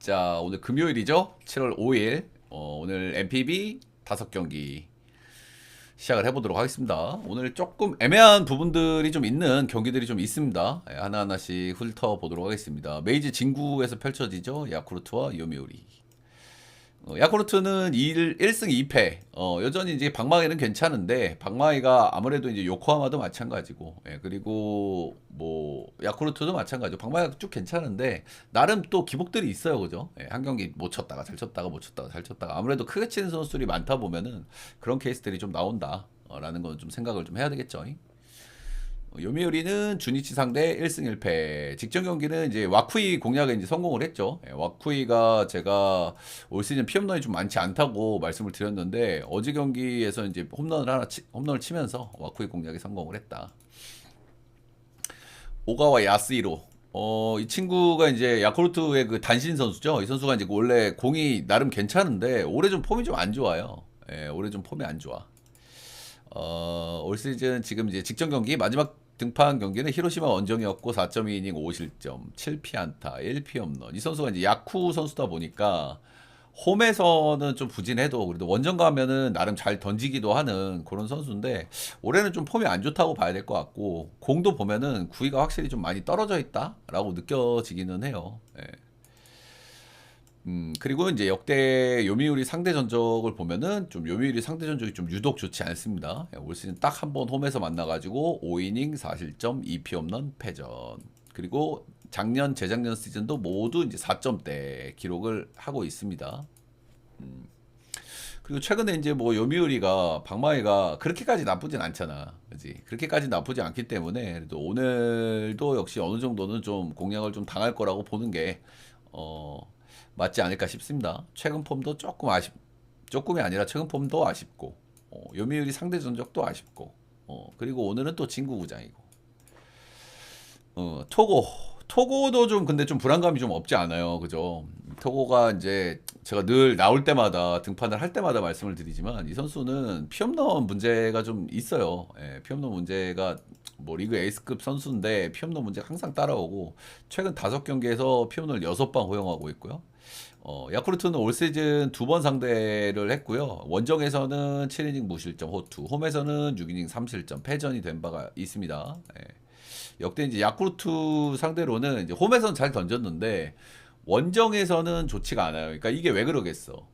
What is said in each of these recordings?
자, 오늘 금요일이죠? 7월 5일. 어, 오늘 MPB 다섯 경기 시작을 해보도록 하겠습니다. 오늘 조금 애매한 부분들이 좀 있는 경기들이 좀 있습니다. 예, 하나하나씩 훑어보도록 하겠습니다. 메이지 진구에서 펼쳐지죠? 야쿠르트와 요미우리. 어, 야쿠르트는 1, 1승 2패. 어, 여전히 이제 박마이는 괜찮은데 박마이가 아무래도 이제 요코하마도 마찬가지고. 예, 그리고 뭐 야쿠르트도 마찬가지고. 박마이가 쭉 괜찮은데 나름 또 기복들이 있어요. 그죠? 예, 한 경기 못 쳤다가 잘 쳤다가 못 쳤다가 잘 쳤다가 아무래도 크게 치는 선수들이 많다 보면은 그런 케이스들이 좀 나온다. 어, 라는 건 좀 생각을 좀 해야 되겠죠. 어, 요미우리는 주니치 상대 1승 1패. 직전 경기는 이제 와쿠이 공략에 이제 성공을 했죠. 예, 와쿠이가 제가 올 시즌 피홈런이 좀 많지 않다고 말씀을 드렸는데 어제 경기에서 이제 홈런을 하나 치, 홈런을 치면서 와쿠이 공략에 성공을 했다. 오가와 야스이로. 어, 이 친구가 이제 야쿠르트의 그 단신 선수죠. 이 선수가 이제 원래 공이 나름 괜찮은데 올해 좀 폼이 좀 안 좋아요. 예, 올해 좀 폼이 안 좋아. 어, 올 시즌 지금 이제 직전 경기 마지막 등판 경기는 히로시마 원정이었고 4.2이닝 5실점, 7피안타, 1피 홈런. 이 선수가 이제 야쿠 선수다 보니까 홈에서는 좀 부진해도 그래도 원정 가면은 나름 잘 던지기도 하는 그런 선수인데 올해는 좀 폼이 안 좋다고 봐야 될 것 같고 공도 보면은 구위가 확실히 좀 많이 떨어져 있다라고 느껴지기는 해요. 예. 음, 그리고 이제 역대 요미우리 상대 전적을 보면은 좀 요미우리 상대 전적이 좀 유독 좋지 않습니다. 예, 올 시즌 딱 한 번 홈에서 만나가지고 5이닝 4실점 2피 홈런 패전. 그리고 작년 재작년 시즌도 모두 이제 4점대 기록을 하고 있습니다. 음. 그리고 최근에 이제 뭐 요미우리가 박마이가 그렇게까지 나쁘진 않잖아. 그지? 그렇게까지 나쁘지 않기 때문에 그래도 오늘도 역시 어느 정도는 좀 공략을 좀 당할 거라고 보는 게 어, 맞지 않을까 싶습니다. 최근 폼도 조금 아쉽, 조금이 아니라 최근 폼도 아쉽고, 어, 요미우리 상대 전적도 아쉽고, 어, 그리고 오늘은 또 진구구장이고, 어, 토고, 토고도 좀 근데 좀 불안감이 좀 없지 않아요, 그죠? 토고가 이제 제가 늘 나올 때마다 등판을 할 때마다 말씀을 드리지만 이 선수는 피홈런 문제가 좀 있어요. 예, 피홈런 문제가 뭐 리그 에이스급 선수인데 피홈런 문제가 항상 따라오고 최근 다섯 경기에서 피홈런을 여섯 방 허용하고 있고요. 어, 야쿠르트는 올 시즌 두 번 상대를 했고요. 원정에서는 7이닝 무실점 호투, 홈에서는 6이닝 3실점 패전이 된 바가 있습니다. 예. 역대 이제 야쿠르트 상대로는 이제 홈에서는 잘 던졌는데 원정에서는 좋지가 않아요. 그러니까 이게 왜 그러겠어?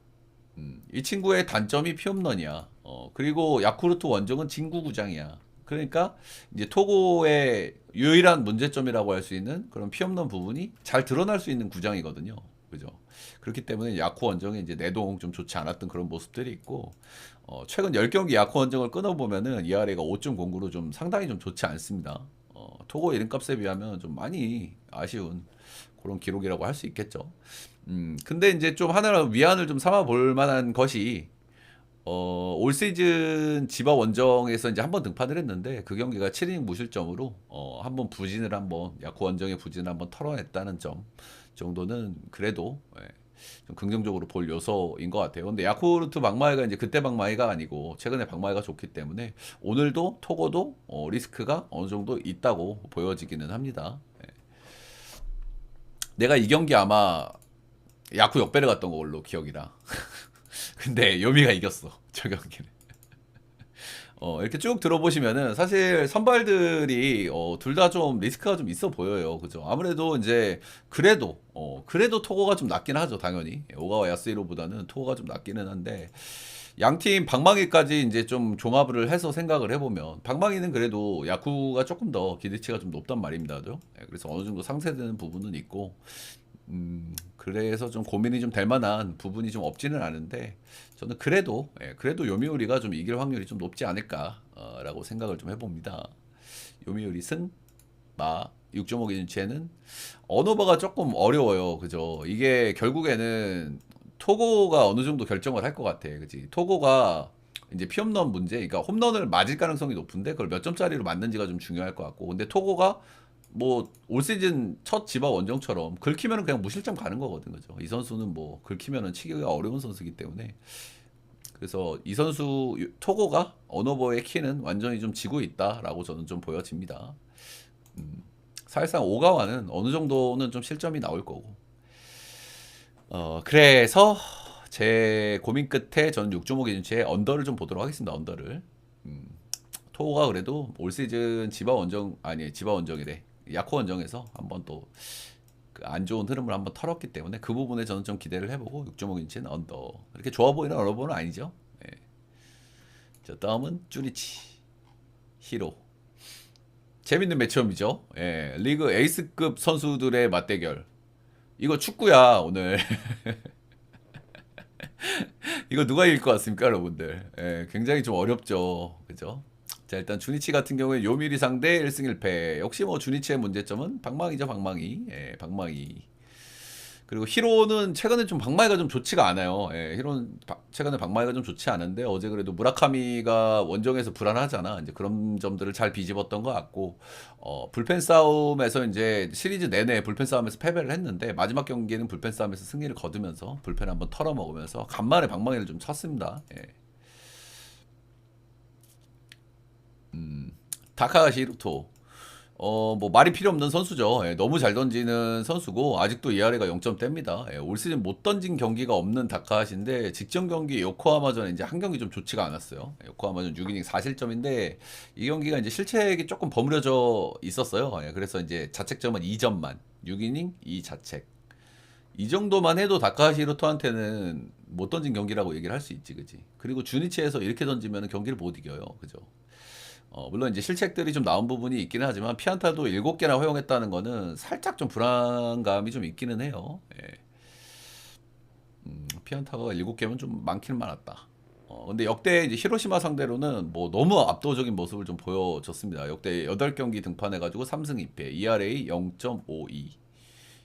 음, 이 친구의 단점이 피홈런이야. 어, 그리고 야쿠르트 원정은 진구 구장이야. 그러니까 이제 토고의 유일한 문제점이라고 할 수 있는 그런 피홈런 부분이 잘 드러날 수 있는 구장이거든요. 그죠? 그렇기 때문에 야쿠 원정에 이제 내동 좀 좋지 않았던 그런 모습들이 있고 어, 최근 10경기 야쿠 원정을 끊어보면은 ERA가 5.09로 좀 상당히 좀 좋지 않습니다. 어, 토고 이름값에 비하면 좀 많이 아쉬운 그런 기록이라고 할 수 있겠죠. 음, 근데 이제 좀 하나 위안을 좀 삼아 볼 만한 것이 어, 올 시즌 지바 원정에서 이제 한번 등판을 했는데 그 경기가 7이닝 무실점으로 어, 한번 부진을 한번 야쿠 원정의 부진을 한번 털어냈다는 점 정도는 그래도 예, 좀 긍정적으로 볼 요소인 것 같아요. 근데 야쿠르트 박마이가 이제 그때 박마이가 아니고 최근에 박마이가 좋기 때문에 오늘도 토고도 어, 리스크가 어느 정도 있다고 보여지기는 합니다. 예. 내가 이 경기 아마 야쿠 역배를 갔던 걸로 기억이라. 근데 요미가 이겼어 저 경기는. 어, 이렇게 쭉 들어보시면은 사실 선발들이 어, 둘 다 좀 리스크가 좀 있어 보여요. 그죠? 아무래도 이제 그래도 어, 그래도 토고가 좀 낫긴 하죠, 당연히. 오가와 야스이로보다는 토고가 좀 낫기는 한데 양팀 방망이까지 이제 좀 종합을 해서 생각을 해보면 방망이는 그래도 야쿠가 조금 더 기대치가 좀 높단 말입니다. 죠 예, 그래서 어느 정도 상쇄되는 부분은 있고 음, 그래서 좀 고민이 좀 될 만한 부분이 좀 없지는 않은데 저는 그래도 예, 그래도 요미우리가 좀 이길 확률이 좀 높지 않을까라고 생각을 좀 해봅니다. 요미우리 승, 마 6.5 기준치에는 언어버가 조금 어려워요. 그죠? 이게 결국에는 토고가 어느 정도 결정을 할 것 같아. 그지? 토고가 이제 피홈런 문제, 그러니까 홈런을 맞을 가능성이 높은데 그걸 몇 점짜리로 맞는지가 좀 중요할 것 같고, 근데 토고가 뭐 올 시즌 첫 지바 원정처럼 긁히면은 그냥 무실점 가는 거거든, 그죠? 이 선수는 뭐 긁히면은 치기가 어려운 선수이기 때문에 그래서 이 선수 토고가 언어버의 키는 완전히 좀 지고 있다라고 저는 좀 보여집니다. 음, 사실상 오가와는 어느 정도는 좀 실점이 나올 거고. 어 그래서 제 고민 끝에 저는 6조모 기준치에 언더를 좀 보도록 하겠습니다. 언더를. 음, 토가 그래도 올 시즌 지바 원정 아니 지바 원정이래 야코 원정에서 한번 또그안 좋은 흐름을 한번 털었기 때문에 그 부분에 저는 좀 기대를 해보고 6.5 인치는 언더 이렇게 좋아 보이는 언더는 아니죠. 예. 자 다음은 쭈리치 히로 재밌는 매치업이죠. 예, 리그 에이스급 선수들의 맞대결. 이거 축구야 오늘. 이거 누가 이길 것 같습니까, 여러분들? 예, 굉장히 좀 어렵죠, 그죠? 자 일단 주니치 같은 경우에 요미리 상대 1승 1패. 역시 뭐 주니치의 문제점은 방망이죠, 방망이. 예, 방망이. 그리고 히로는 최근에 좀 방망이가 좀 좋지가 않아요. 예, 히로는 바- 최근에 방망이가 좀 좋지 않은데 어제 그래도 무라카미가 원정에서 불안하잖아. 이제 그런 점들을 잘 비집었던 것 같고 어, 불펜 싸움에서 이제 시리즈 내내 불펜 싸움에서 패배를 했는데 마지막 경기는 불펜 싸움에서 승리를 거두면서 불펜 한번 털어먹으면서 간만에 방망이를 좀 쳤습니다. 예. 음, 다카가시 히로토. 어, 뭐 말이 필요 없는 선수죠. 예, 너무 잘 던지는 선수고 아직도 ERA가 0점대입니다. 예, 올 시즌 못 던진 경기가 없는 다카하시인데 직전 경기 요코하마전에 이제 한 경기 좀 좋지가 않았어요. 예, 요코하마전 6이닝 4실점인데 이 경기가 이제 실책이 조금 버무려져 있었어요. 예, 그래서 이제 자책점은 2점만 6이닝 2자책. 이 정도만 해도 다카하시 히로토한테는 못 던진 경기라고 얘기를 할 수 있지, 그지? 그리고 주니치에서 이렇게 던지면 경기를 못 이겨요, 그죠? 어, 물론 이제 실책들이 좀 나온 부분이 있기는 하지만 피안타도 7개나 허용했다는 거는 살짝 좀 불안감이 좀 있기는 해요. 예. 음, 피안타가 7개면 좀 많기는 많았다. 어, 근데 역대 이제 히로시마 상대로는 뭐 너무 압도적인 모습을 좀 보여줬습니다. 역대 8경기 등판해가지고 3승 2패, ERA 0.52.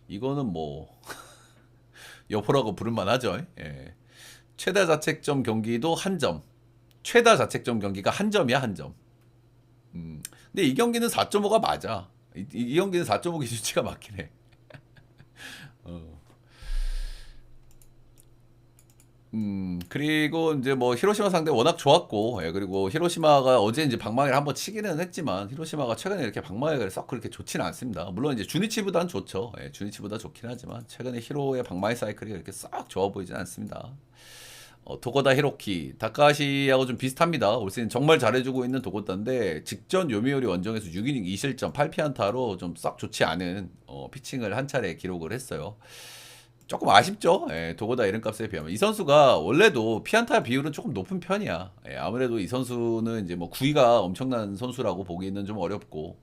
이거는 뭐, 여포라고 부를만 하죠. 예. 최다 자책점 경기도 한 점. 최다 자책점 경기가 한 점이야, 한 점. 음. 근데 이 경기는 4.5가 맞아. 이, 이- 이 경기는 4.5 기준치가 맞긴 해. 어. 음, 그리고 이제 뭐 히로시마 상대 워낙 좋았고, 예, 그리고 히로시마가 어제 이제 방망이를 한번 치기는 했지만, 히로시마가 최근에 이렇게 방망이가 썩 그렇게 좋지는 않습니다. 물론 이제 주니치보다는 좋죠. 예, 주니치보다 좋긴 하지만, 최근에 히로의 방망이 사이클이 그렇게 싹 좋아 보이진 않습니다. 어, 도고다 히로키, 다카시하고 좀 비슷합니다. 올 시즌 정말 잘해주고 있는 도고다인데 직전 요미우리 원정에서 6이닝 2실점 8피안타로 좀 썩 좋지 않은 어, 피칭을 한 차례 기록을 했어요. 조금 아쉽죠. 예, 도고다 이름값에 비하면 이 선수가 원래도 피안타 비율은 조금 높은 편이야. 예, 아무래도 이 선수는 이제 뭐 구위가 엄청난 선수라고 보기는 좀 어렵고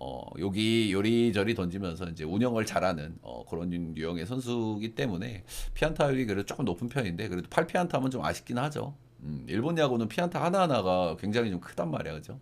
어, 여기 요리저리 던지면서 이제 운영을 잘하는 어, 그런 유형의 선수이기 때문에 피안타율이 그래도 조금 높은 편인데 그래도 8피안타면 좀 아쉽긴 하죠. 음, 일본 야구는 피안타 하나하나가 굉장히 좀 크단 말이야, 그죠?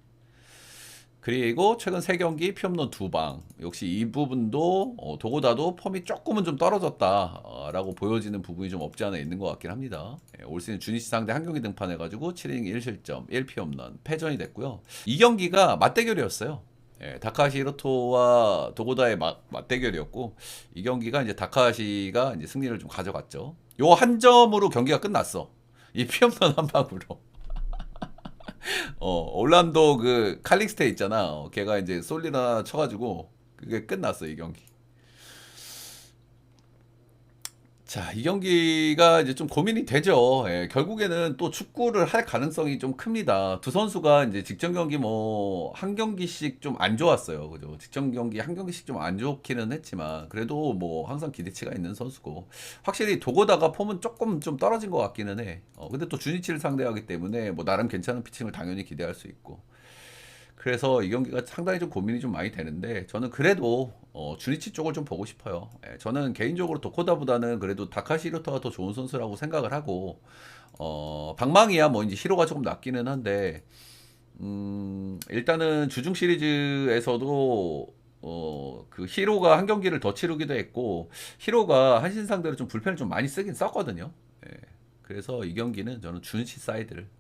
그리고 최근 세 경기 피홈런 두 방. 역시 이 부분도 어, 도고다도 폼이 조금은 좀 떨어졌다라고 보여지는 부분이 좀 없지 않아 있는 것 같긴 합니다. 예, 올 시즌 주니치 상대 한 경기 등판해가지고 7이닝 1실점, 1피홈런, 패전이 됐고요. 이 경기가 맞대결이었어요. 예, 다카시 히로토와 도고다의 맞, 맞대결이었고 이 경기가 이제 다카시가 이제 승리를 좀 가져갔죠. 요 한 점으로 경기가 끝났어. 이 피홈런 한 방으로. 어, 올란도 그 칼릭스테 있잖아. 어, 걔가 이제 솔리나 쳐가지고 그게 끝났어 이 경기. 자, 이 경기가 이제 좀 고민이 되죠. 예, 결국에는 또 축구를 할 가능성이 좀 큽니다. 두 선수가 이제 직전 경기 뭐 한 경기씩 좀 안 좋았어요. 그죠? 직전 경기 한 경기씩 좀 안 좋기는 했지만 그래도 뭐 항상 기대치가 있는 선수고 확실히 도고다가 폼은 조금 좀 떨어진 것 같기는 해. 어, 근데 또 주니치를 상대하기 때문에 뭐 나름 괜찮은 피칭을 당연히 기대할 수 있고. 그래서 이 경기가 상당히 좀 고민이 좀 많이 되는데 저는 그래도 어, 주니치 쪽을 좀 보고 싶어요. 예, 저는 개인적으로 도코다보다는 그래도 다카시 히로토가 더 좋은 선수라고 생각을 하고 어, 방망이야 뭐 이제 히로가 조금 낫기는 한데 음, 일단은 주중 시리즈에서도 어, 그 히로가 한 경기를 더 치르기도 했고 히로가 한신 상대로 좀 불펜을 좀 많이 쓰긴 썼거든요. 예, 그래서 이 경기는 저는 주니치 사이드를 어,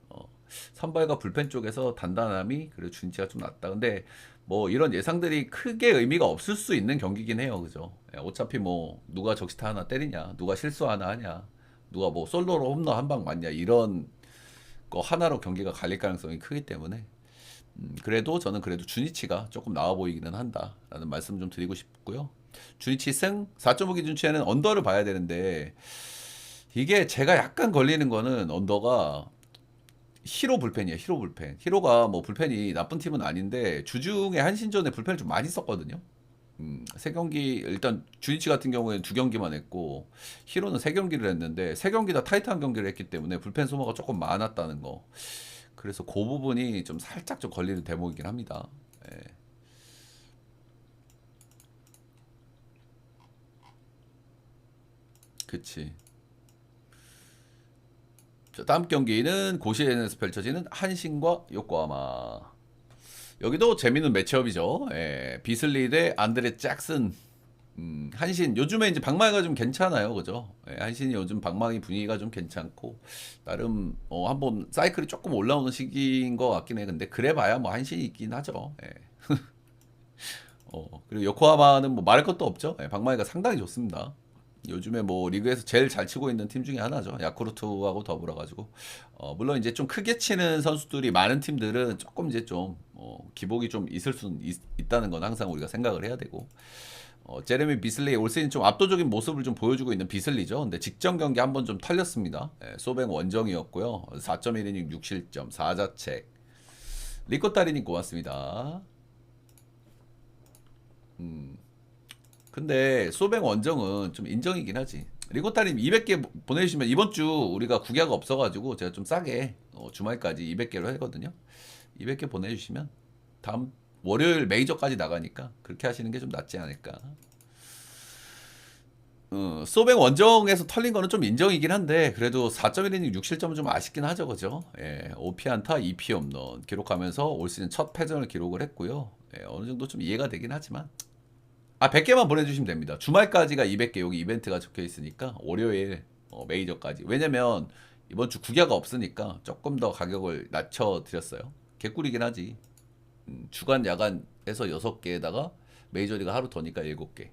선발과 불펜 쪽에서 단단함이 그리고 준치가 좀 낮다. 근데 뭐 이런 예상들이 크게 의미가 없을 수 있는 경기긴 해요. 그죠? 예, 어차피 뭐 누가 적시타 하나 때리냐, 누가 실수 하나 하냐, 누가 뭐 솔로로 홈런 한 방 맞냐 이런 거 하나로 경기가 갈릴 가능성이 크기 때문에 음, 그래도 저는 그래도 주니치가 조금 나아 보이기는 한다라는 말씀 좀 드리고 싶고요. 주니치 승 4.5 기준치에는 언더를 봐야 되는데 이게 제가 약간 걸리는 거는 언더가 히로 불펜이에요. 히로 불펜. 히로가 뭐 불펜이 나쁜 팀은 아닌데 주중에 한신전에 불펜을 좀 많이 썼거든요. 음, 세 경기 일단 주니치 같은 경우에는 두 경기만 했고 히로는 세 경기를 했는데 세 경기 다 타이트한 경기를 했기 때문에 불펜 소모가 조금 많았다는 거. 그래서 그 부분이 좀 살짝 좀 걸리는 대목이긴 합니다. 예. 그치. 자, 다음 경기는 고시엔에서 펼쳐지는 한신과 요코하마. 여기도 재밌는 매치업이죠. 예, 비슬리 대 안드레 잭슨. 음, 한신 요즘에 이제 방망이가 좀 괜찮아요, 그죠? 예, 한신이 요즘 방망이 분위기가 좀 괜찮고 나름 어, 한번 사이클이 조금 올라오는 시기인 것 같긴 해. 근데 그래봐야 뭐 한신이 있긴 하죠. 예. 어, 그리고 요코하마는 뭐 말할 것도 없죠. 예, 방망이가 상당히 좋습니다. 요즘에 뭐 리그에서 제일 잘 치고 있는 팀 중에 하나죠. 야쿠르트하고 더불어 가지고 어, 물론 이제 좀 크게 치는 선수들이 많은 팀들은 조금 이제 좀 어, 기복이 좀 있을 수 있다는 건 항상 우리가 생각을 해야 되고 어, 제레미 비슬리 올 시즌 좀 압도적인 모습을 좀 보여주고 있는 비슬리죠. 근데 직전 경기 한번 좀 털렸습니다. 예, 소뱅 원정이었고요. 4.1이닝 6실점 4자책 리코타리님 고맙습니다. 음. 근데 소뱅 원정은 좀 인정이긴 하지. 리고타님 200개 보내주시면 이번 주 우리가 구기가 없어가지고 제가 좀 싸게 어, 주말까지 200개로 하거든요. 200개 보내주시면 다음 월요일 메이저까지 나가니까 그렇게 하시는 게 좀 낫지 않을까. 어, 소뱅 원정에서 털린 거는 좀 인정이긴 한데 그래도 4.1이닝 6실점은 좀 아쉽긴 하죠, 그죠? 예, 5피 안타 2피 홈런 기록하면서 올 시즌 첫 패전을 기록을 했고요. 예, 어느 정도 좀 이해가 되긴 하지만 아 100개만 보내주시면 됩니다. 주말까지가 200개 여기 이벤트가 적혀 있으니까 월요일 어, 메이저까지. 왜냐면 이번 주 구기가 없으니까 조금 더 가격을 낮춰 드렸어요. 개꿀이긴 하지. 음, 주간 야간에서 6개에다가 메이저리가 하루 더니까 7개.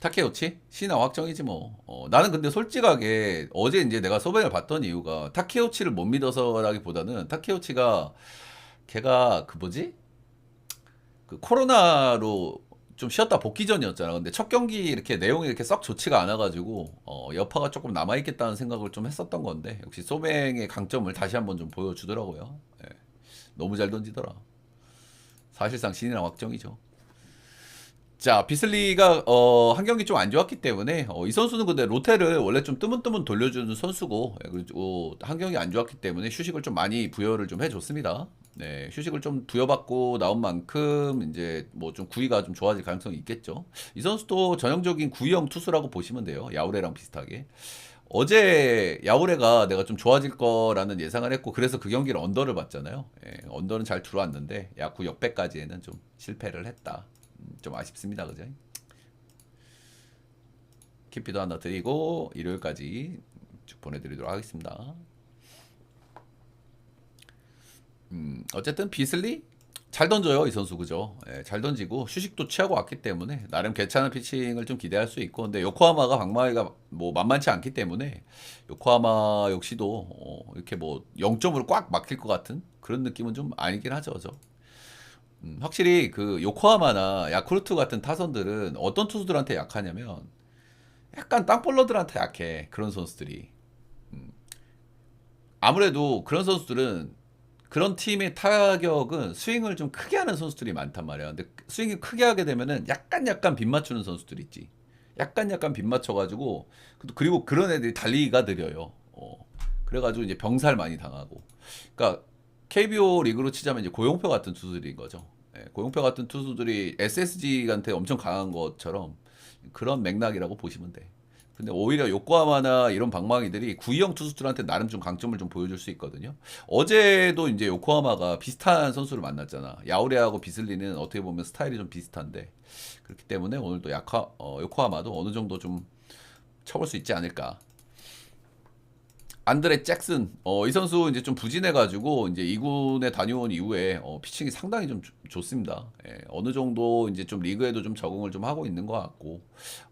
타케오치? 신화 확정이지 뭐. 어, 나는 근데 솔직하게 어제 이제 내가 소뱅을 봤던 이유가 타케오치를 못 믿어서라기보다는 타케오치가 걔가 그 뭐지? 그 코로나로 좀 쉬었다 복귀 전이었잖아. 근데 첫 경기 이렇게 내용이 이렇게 썩 좋지가 않아가지고 어, 여파가 조금 남아있겠다는 생각을 좀 했었던 건데 역시 소뱅의 강점을 다시 한번 좀 보여주더라고요. 예. 너무 잘 던지더라. 사실상 신이랑 확정이죠. 자, 비슬리가 어, 한 경기 좀 안 좋았기 때문에 어, 이 선수는 근데 로테를 원래 좀 뜨문뜨문 돌려주는 선수고 예, 그리고 한 경기 안 좋았기 때문에 휴식을 좀 많이 부여를 좀 해줬습니다. 네, 휴식을 좀 부여받고 나온 만큼 이제 뭐 좀 구위가 좀 좋아질 가능성이 있겠죠. 이 선수도 전형적인 구위형 투수라고 보시면 돼요. 야우레랑 비슷하게. 어제 야우레가 내가 좀 좋아질 거라는 예상을 했고 그래서 그 경기를 언더를 봤잖아요. 예, 언더는 잘 들어왔는데 야구 역배까지에는 좀 실패를 했다. 음, 좀 아쉽습니다, 그죠? 키피도 하나 드리고 일요일까지 쭉 보내드리도록 하겠습니다. 음, 어쨌든 비슬리 잘 던져요 이 선수 그죠? 예, 잘 던지고 휴식도 취하고 왔기 때문에 나름 괜찮은 피칭을 좀 기대할 수 있고 근데 요코하마가 방망이가 뭐 만만치 않기 때문에 요코하마 역시도 어, 이렇게 뭐 0점으로 꽉 막힐 것 같은 그런 느낌은 좀 아니긴 하죠, 저. 음, 확실히 그 요코하마나 야쿠르트 같은 타선들은 어떤 투수들한테 약하냐면 약간 땅볼러들한테 약해 그런 선수들이. 음, 아무래도 그런 선수들은 그런 팀의 타격은 스윙을 좀 크게 하는 선수들이 많단 말이야. 근데 스윙이 크게 하게 되면은 약간 약간 빗 맞추는 선수들 있지. 약간 약간 빗 맞춰가지고 그리고 그런 애들이 달리기가 느려요. 어. 그래가지고 이제 병살 많이 당하고. 그러니까 KBO 리그로 치자면 이제 고용표 같은 투수들인 거죠. 예, 고용표 같은 투수들이 SSG한테 엄청 강한 것처럼 그런 맥락이라고 보시면 돼. 근데 오히려 요코하마나 이런 방망이들이 구이형 투수들한테 나름 좀 강점을 좀 보여줄 수 있거든요. 어제도 이제 요코하마가 비슷한 선수를 만났잖아. 야우레하고 비슬리는 어떻게 보면 스타일이 좀 비슷한데 그렇기 때문에 오늘도 약화 어, 요코하마도 어느 정도 좀 쳐볼 수 있지 않을까. 안드레 잭슨 어, 이 선수 이제 좀 부진해가지고 이제 2군에 다녀온 이후에 어, 피칭이 상당히 좀 좋- 좋습니다. 예, 어느 정도 이제 좀 리그에도 좀 적응을 좀 하고 있는 것 같고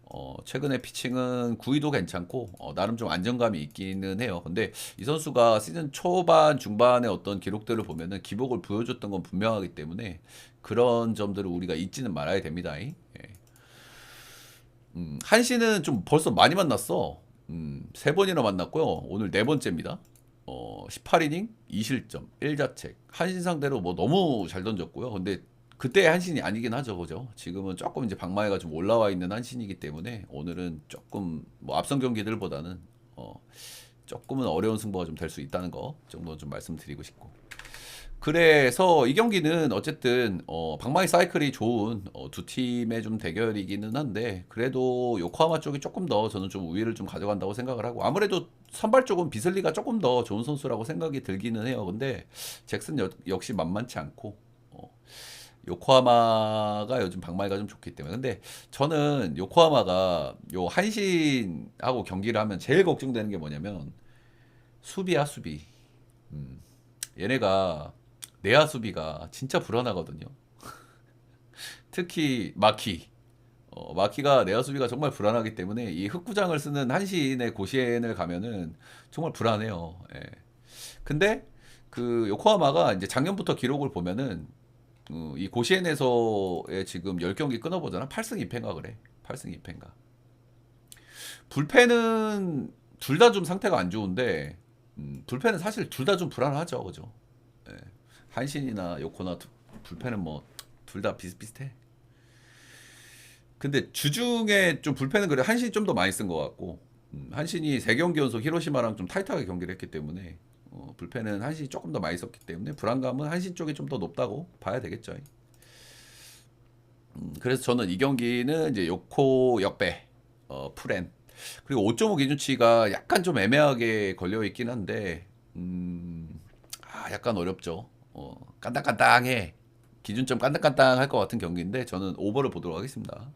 어, 최근에 피칭은 구위도 괜찮고 어, 나름 좀 안정감이 있기는 해요. 근데 이 선수가 시즌 초반 중반의 어떤 기록들을 보면은 기복을 보여줬던 건 분명하기 때문에 그런 점들을 우리가 잊지는 말아야 됩니다. 예. 음, 한시는 좀 벌써 많이 만났어. 음, 세 번이나 만났고요. 오늘 네 번째입니다. 어, 18이닝 2실점 1자책. 한신 상대로 뭐 너무 잘 던졌고요. 근데 그때 한신이 아니긴 하죠. 그죠? 지금은 조금 이제 방망이가 좀 올라와 있는 한신이기 때문에 오늘은 조금 뭐 앞선 경기들보다는 어, 조금은 어려운 승부가 좀 될 수 있다는 거 정도 좀 말씀드리고 싶고. 그래서 이 경기는 어쨌든 어, 방망이 사이클이 좋은 어, 두 팀의 좀 대결이기는 한데 그래도 요코하마 쪽이 조금 더 저는 좀 우위를 좀 가져간다고 생각을 하고 아무래도 선발 쪽은 비슬리가 조금 더 좋은 선수라고 생각이 들기는 해요. 근데 잭슨 여- 역시 만만치 않고 어, 요코하마가 요즘 방망이가 좀 좋기 때문에 근데 저는 요코하마가 요 한신하고 경기를 하면 제일 걱정되는 게 뭐냐면 수비야 수비. 음, 얘네가 내야 수비가 진짜 불안하거든요. 특히 마키. 어, 마키가 내야 수비가 정말 불안하기 때문에 이 흑구장을 쓰는 한신의 고시엔을 가면은 정말 불안해요. 예. 근데 그 요코하마가 이제 작년부터 기록을 보면은 어, 이 고시엔에서의 지금 10경기 끊어보잖아. 8승 2패인가 그래. 8승 2패인가. 불펜은 둘 다 좀 상태가 안 좋은데 음, 불펜은 사실 둘 다 좀 불안하죠. 그죠? 예. 한신이나 요코나 두- 불펜은 뭐 둘 다 비슷비슷해. 근데 주중에 좀 불펜은 그래 한신이 좀 더 많이 쓴 것 같고 음, 한신이 세 경기 연속 히로시마랑 좀 타이트하게 경기를 했기 때문에 어, 불펜은 한신이 조금 더 많이 썼기 때문에 불안감은 한신 쪽이 좀 더 높다고 봐야 되겠죠. 음, 그래서 저는 이 경기는 이제 요코 역배 어, 프렌 그리고 5.5 기준치가 약간 좀 애매하게 걸려 있긴 한데 음, 아, 약간 어렵죠. 어, 깐당깐당해. 기준점 깐당깐당할 것 같은 경기인데 저는 오버를 보도록 하겠습니다.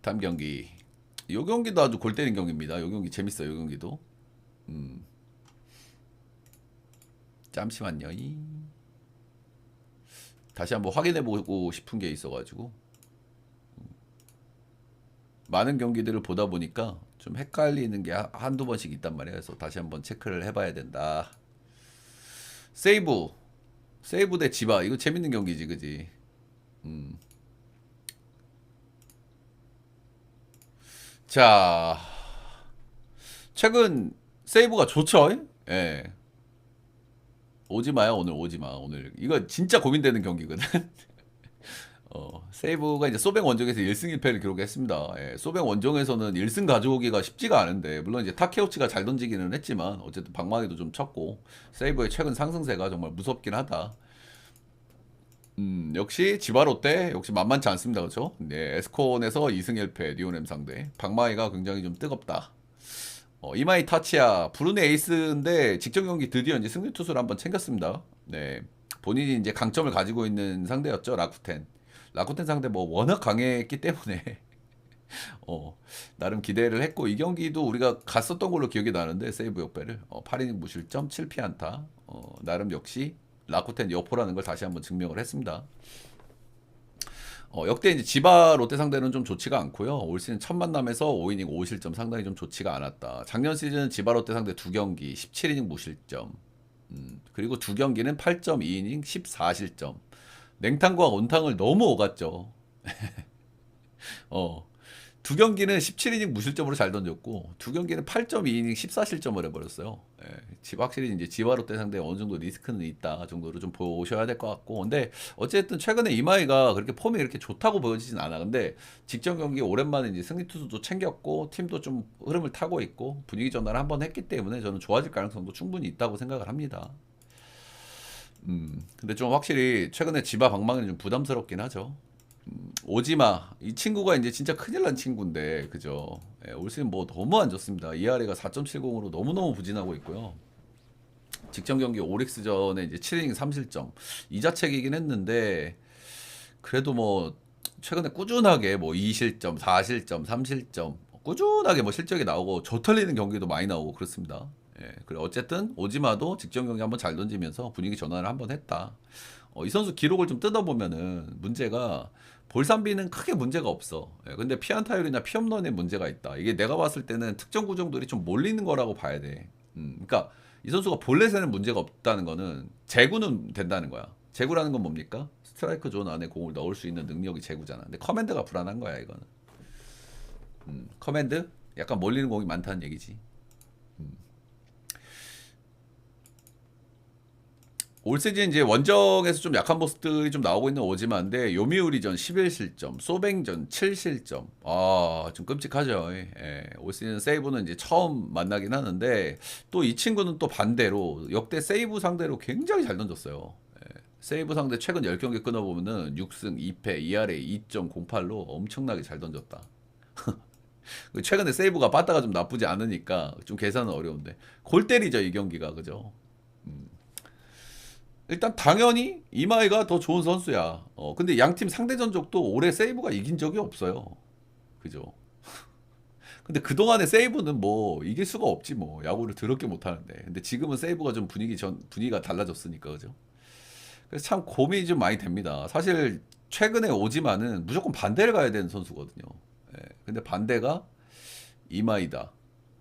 다음 경기. 요 경기도 아주 골 때린 경기입니다. 요 경기 재밌어요. 요 경기도. 음. 잠시만요. 이. 다시 한번 확인해 보고 싶은 게 있어가지고 많은 경기들을 보다 보니까 좀 헷갈리는 게 하- 한두 번씩 있단 말이에요. 그래서 다시 한번 체크를 해봐야 된다. 세이브, 세이브 대 지바 이거 재밌는 경기지, 그지? 음. 자, 최근 세이브가 좋죠? 예. 오지 마요 오늘 오지 마 오늘 이거 진짜 고민되는 경기거든. 어, 세이브가 이제 소뱅 원정에서 1승 1패를 기록했습니다. 예, 소뱅 원정에서는 1승 가져오기가 쉽지가 않은데 물론 이제 타케우치가 잘 던지기는 했지만 어쨌든 방망이도 좀 쳤고 세이브의 최근 상승세가 정말 무섭긴 하다. 음, 역시 지바 롯데 역시 만만치 않습니다. 그렇죠? 네, 에스콘에서 2승 1패 리오넴 상대. 방망이가 굉장히 좀 뜨겁다. 어, 이마이 타치야 브루네 에이스인데 직전 경기 드디어 이제 승리 투수를 한번 챙겼습니다. 네. 본인이 이제 강점을 가지고 있는 상대였죠. 라쿠텐. 라쿠텐 상대 뭐 워낙 강했기 때문에 어, 나름 기대를 했고 이 경기도 우리가 갔었던 걸로 기억이 나는데 세이브 역배를 어, 8이닝 무실점 7피안타. 어, 나름 역시 라쿠텐 여포라는 걸 다시 한번 증명을 했습니다. 어, 역대 이제 지바 롯데 상대는 좀 좋지가 않고요. 올 시즌 첫 만남에서 5이닝 5실점 상당히 좀 좋지가 않았다. 작년 시즌 지바 롯데 상대 두 경기 17이닝 무실점. 음, 그리고 두 경기는 8.2이닝 14실점. 냉탕과 온탕을 너무 오갔죠. 어. 두 경기는 17이닝 무실점으로 잘 던졌고 두 경기는 8.2이닝 14실점을 해버렸어요. 예, 집 확실히 이제 지바 롯데 상대 어느 정도 리스크는 있다 정도로 좀 보셔야 될 것 같고 근데 어쨌든 최근에 이마이가 그렇게 폼이 그렇게 좋다고 보여지진 않아. 근데 직전 경기 오랜만에 이제 승리 투수도 챙겼고 팀도 좀 흐름을 타고 있고 분위기 전환을 한번 했기 때문에 저는 좋아질 가능성도 충분히 있다고 생각을 합니다. 음, 근데 좀 확실히 최근에 지바 방망이는 좀 부담스럽긴 하죠. 오지마 이 친구가 이제 진짜 큰일 난 친구인데 그죠 예, 올 시즌 뭐 너무 안 좋습니다 ERA가 4.70으로 너무너무 부진하고 있고요 직전 경기 오릭스전에 이제 7이닝 3실점 이자책이긴 했는데 그래도 뭐 최근에 꾸준하게 뭐 2실점 4실점 3실점 꾸준하게 뭐 실적이 나오고 저 털리는 경기도 많이 나오고 그렇습니다. 예, 그래 어쨌든 오지마도 직전 경기 한번 잘 던지면서 분위기 전환을 한번 했다. 어, 이 선수 기록을 좀 뜯어보면은 문제가 볼산비는 크게 문제가 없어. 예, 근데 피안타율이나 피홈런에 문제가 있다. 이게 내가 봤을 때는 특정 구종들이 좀 몰리는 거라고 봐야 돼. 음, 그러니까 이 선수가 볼넷에는 문제가 없다는 거는 제구는 된다는 거야. 제구라는 건 뭡니까? 스트라이크 존 안에 공을 넣을 수 있는 능력이 제구잖아. 근데 커맨드가 불안한 거야 이거는. 음, 커맨드 약간 몰리는 공이 많다는 얘기지. 올 시즌 이제 원정에서 좀 약한 모습들이 좀 나오고 있는 오지마인데 요미우리전 11실점, 소뱅전 7실점. 아, 좀 끔찍하죠. 예. 올 시즌 세이브는 이제 처음 만나긴 하는데 또 이 친구는 또 반대로 역대 세이브 상대로 굉장히 잘 던졌어요. 예. 세이브 상대 최근 10경기 끊어 보면은 6승 2패, ERA 2.08로 엄청나게 잘 던졌다. 최근에 세이브가 빠따가 좀 나쁘지 않으니까 좀 계산은 어려운데 골 때리죠 이 경기가 그죠? 음. 일단 당연히 이마이가 더 좋은 선수야. 어 근데 양팀 상대 전적도 올해 세이브가 이긴 적이 없어요. 그죠? 근데 그동안의 세이브는 뭐 이길 수가 없지 뭐 야구를 더럽게 못 하는데. 근데 지금은 세이브가 좀 분위기 전 분위기가 달라졌으니까 그죠? 그래서 참 고민이 좀 많이 됩니다. 사실 최근에 오지만은 무조건 반대를 가야 되는 선수거든요. 예, 근데 반대가 이마이다.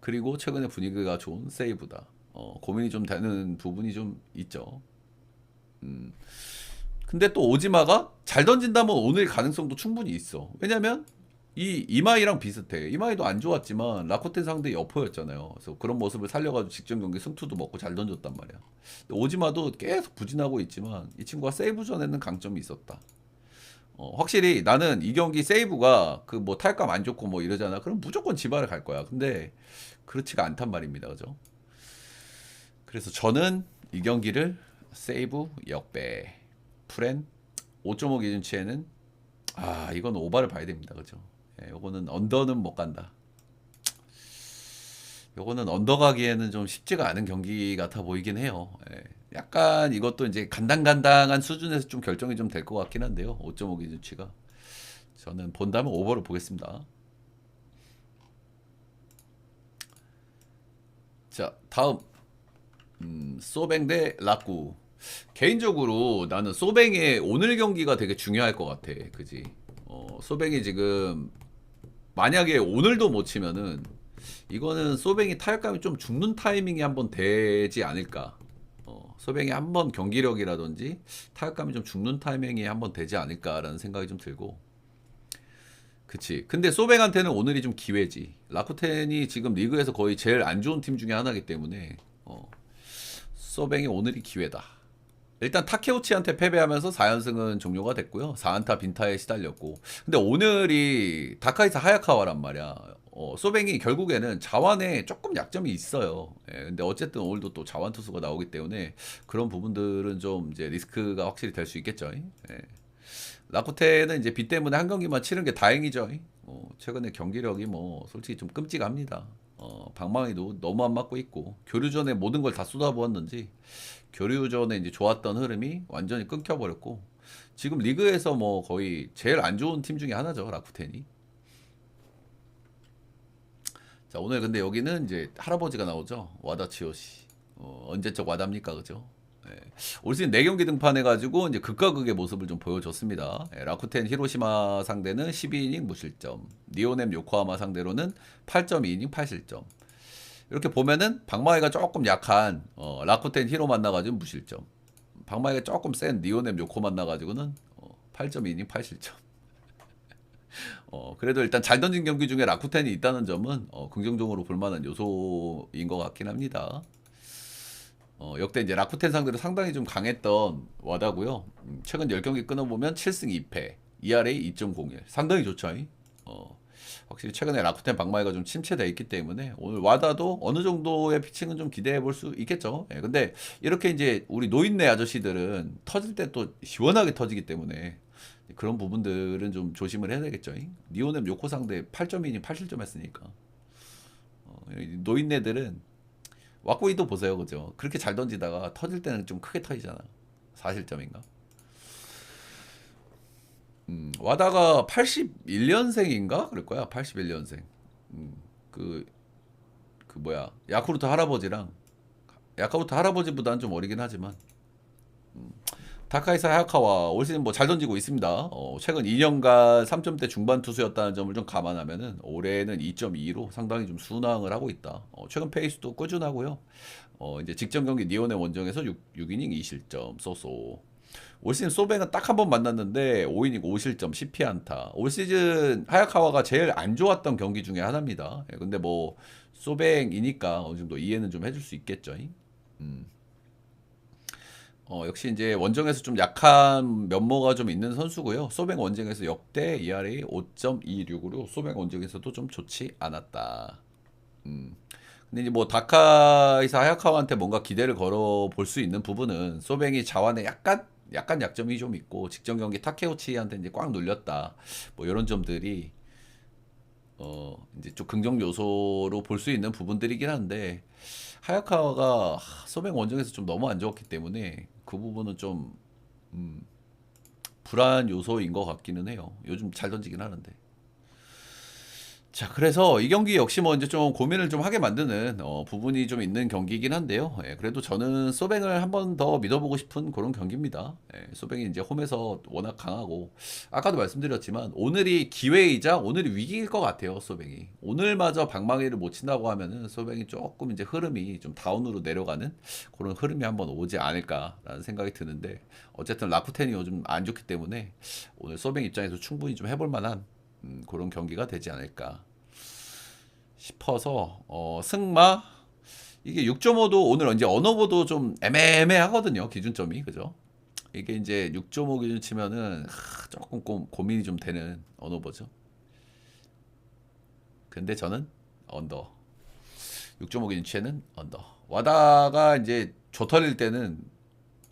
그리고 최근에 분위기가 좋은 세이브다. 어, 고민이 좀 되는 부분이 좀 있죠. 음. 근데 또 오지마가 잘 던진다면 오늘 가능성도 충분히 있어. 왜냐면 이 이마이랑 비슷해. 이마이도 안 좋았지만 라코텐 상대 여포였잖아요. 그래서 그런 모습을 살려가지고 직전 경기 승투도 먹고 잘 던졌단 말이야. 오지마도 계속 부진하고 있지만 이 친구가 세이브 전에는 강점이 있었다. 어, 확실히 나는 이 경기 세이브가 그뭐 타격감 안 좋고 뭐 이러잖아. 그럼 무조건 지발을 갈 거야. 근데 그렇지가 않단 말입니다. 그죠? 그래서 저는 이 경기를 세이브 역배 프렌 5.5 기준치에는 아 이건 오바를 봐야 됩니다. 그죠? 예, 요거는 언더는 못 간다. 요거는 언더 가기에는 좀 쉽지가 않은 경기 같아 보이긴 해요. 예. 약간 이것도 이제 간당간당한 수준에서 좀 결정이 좀 될 것 같긴 한데요. 5.5 기준치가. 저는 본다면 오버를 보겠습니다. 자, 다음. 음, 소뱅 대 라꾸. 개인적으로 나는 소뱅의 오늘 경기가 되게 중요할 것 같아. 그지? 어, 소뱅이 지금 만약에 오늘도 못 치면은 이거는 소뱅이 타격감이 좀 죽는 타이밍이 한번 되지 않을까. 어, 소뱅이 한번 경기력이라든지 타격감이 좀 죽는 타이밍이 한번 되지 않을까라는 생각이 좀 들고. 그치. 근데 소뱅한테는 오늘이 좀 기회지. 라쿠텐이 지금 리그에서 거의 제일 안 좋은 팀 중에 하나이기 때문에 어, 소뱅이 오늘이 기회다. 일단 타케우치한테 패배하면서 4연승은 종료가 됐고요. 4안타 빈타에 시달렸고. 근데 오늘이 다카이사 하야카와란 말이야. 어, 소뱅이 결국에는 자완에 조금 약점이 있어요. 예, 근데 어쨌든 오늘도 또 자완 투수가 나오기 때문에 그런 부분들은 좀 이제 리스크가 확실히 될 수 있겠죠. 예. 라쿠테는 이제 비 때문에 한 경기만 치른 게 다행이죠. 어, 최근에 경기력이 뭐 솔직히 좀 끔찍합니다. 어, 방망이도 너무 안 맞고 있고 교류 전에 모든 걸 다 쏟아부었는지 교류 전에 이제 좋았던 흐름이 완전히 끊겨버렸고 지금 리그에서 뭐 거의 제일 안 좋은 팀 중에 하나죠 라쿠텐이. 자 오늘 근데 여기는 이제 할아버지가 나오죠 와다치요시 어, 언제적 와답니까 그죠? 예. 올 시즌 4경기 등판해가지고 이제 극과 극의 모습을 좀 보여줬습니다. 예, 라쿠텐 히로시마 상대는 12이닝 무실점, 니오넴 요코하마 상대로는 8.2이닝 8실점. 이렇게 보면은 방망이가 조금 약한 어, 라쿠텐 히로 만나가지고 무실점. 방망이가 조금 센 니오넴 요코 만나가지고는 어, 8.2이닝 8실점. 어, 그래도 일단 잘 던진 경기 중에 라쿠텐이 있다는 점은 어, 긍정적으로 볼만한 요소인 것 같긴 합니다. 어, 역대 이제 라쿠텐 상대로 상당히 좀 강했던 와다고요. 음, 최근 10경기 끊어보면 7승 2패, ERA 2.01. 상당히 좋죠. 어, 확실히 최근에 라쿠텐 방망이가 좀 침체되어 있기 때문에 오늘 와다도 어느 정도의 피칭은 좀 기대해 볼 수 있겠죠. 예, 근데 이렇게 이제 우리 노인네 아저씨들은 터질 때 또 시원하게 터지기 때문에 그런 부분들은 좀 조심을 해야 되겠죠. 니오넴 요코 상대 8.2니 8실점 했으니까. 어, 이 노인네들은 왁구이도 보세요, 그죠? 그렇게 잘 던지다가 터질 때는 좀 크게 터지잖아. 4실점인가? 음, 와다가 81년생인가? 그럴 거야, 81년생. 그, 그 뭐야 야쿠르트 할아버지랑 야쿠르트 할아버지보다는 좀 어리긴 하지만 음, 다카이사 하야카와 올 시즌 뭐 잘 던지고 있습니다. 어, 최근 2년간 3점대 중반 투수였다는 점을 좀 감안하면은 올해는 2.2로 상당히 좀 순항을 하고 있다. 어, 최근 페이스도 꾸준하고요. 어, 이제 직전 경기 니온의 원정에서 6, 6이닝 2실점 쏘쏘. 올 시즌 소뱅은 딱 한 번 만났는데 5이닝 5실점 10피 안타. 올 시즌 하야카와가 제일 안 좋았던 경기 중에 하나입니다. 예, 근데 뭐 소뱅이니까 어느 정도 이해는 좀 해줄 수 있겠죠. 음. 어, 역시 이제 원정에서 좀 약한 면모가 좀 있는 선수고요. 소뱅 원정에서 역대 ERA 5.26으로 소뱅 원정에서도 좀 좋지 않았다. 음. 근데 이제 뭐 다카이사 하야카와한테 뭔가 기대를 걸어 볼 수 있는 부분은 소뱅이 자완에 약간 약간 약점이 좀 있고 직전 경기 타케오치한테 이제 꽉 눌렸다. 뭐 이런 점들이 어 이제 좀 긍정 요소로 볼 수 있는 부분들이긴 한데 하야카와가 하, 소뱅 원정에서 좀 너무 안 좋았기 때문에 그 부분은 좀 음, 불안 요소인 것 같기는 해요. 요즘 잘 던지긴 하는데. 자, 그래서 이 경기 역시 뭐 이제 좀 고민을 좀 하게 만드는 어, 부분이 좀 있는 경기이긴 한데요. 예, 그래도 저는 소뱅을 한 번 더 믿어보고 싶은 그런 경기입니다. 예, 소뱅이 이제 홈에서 워낙 강하고 아까도 말씀드렸지만 오늘이 기회이자 오늘이 위기일 것 같아요. 소뱅이 오늘마저 방망이를 못 친다고 하면은 소뱅이 조금 이제 흐름이 좀 다운으로 내려가는 그런 흐름이 한번 오지 않을까라는 생각이 드는데 어쨌든 라쿠텐이 요즘 안 좋기 때문에 오늘 소뱅 입장에서 충분히 좀 해볼 만한 음, 그런 경기가 되지 않을까 싶어서 어, 승마 이게 6.5도 오늘 이제 언어보도 좀 애매하거든요 기준점이 그죠? 이게 이제 6.5 기준 치면은 하, 조금 고, 고민이 좀 되는 언어보죠. 근데 저는 언더 6.5 기준 치에는 언더 와다가 이제 조 털릴 때는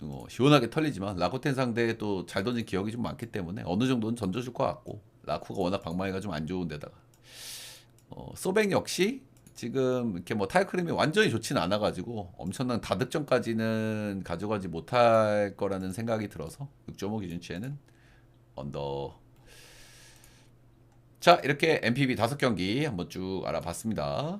어, 시원하게 털리지만 라코텐 상대에 또 잘 던진 기억이 좀 많기 때문에 어느 정도는 던져줄 것 같고 라쿠가 워낙 방망이가 좀 안 좋은 데다가 어, 소뱅 역시 지금 이렇게 뭐 타이크림이 완전히 좋지는 않아가지고 엄청난 다득점까지는 가져가지 못할 거라는 생각이 들어서 6.5 기준치에는 언더 자 이렇게 MPB 다섯 경기 한번 쭉 알아봤습니다.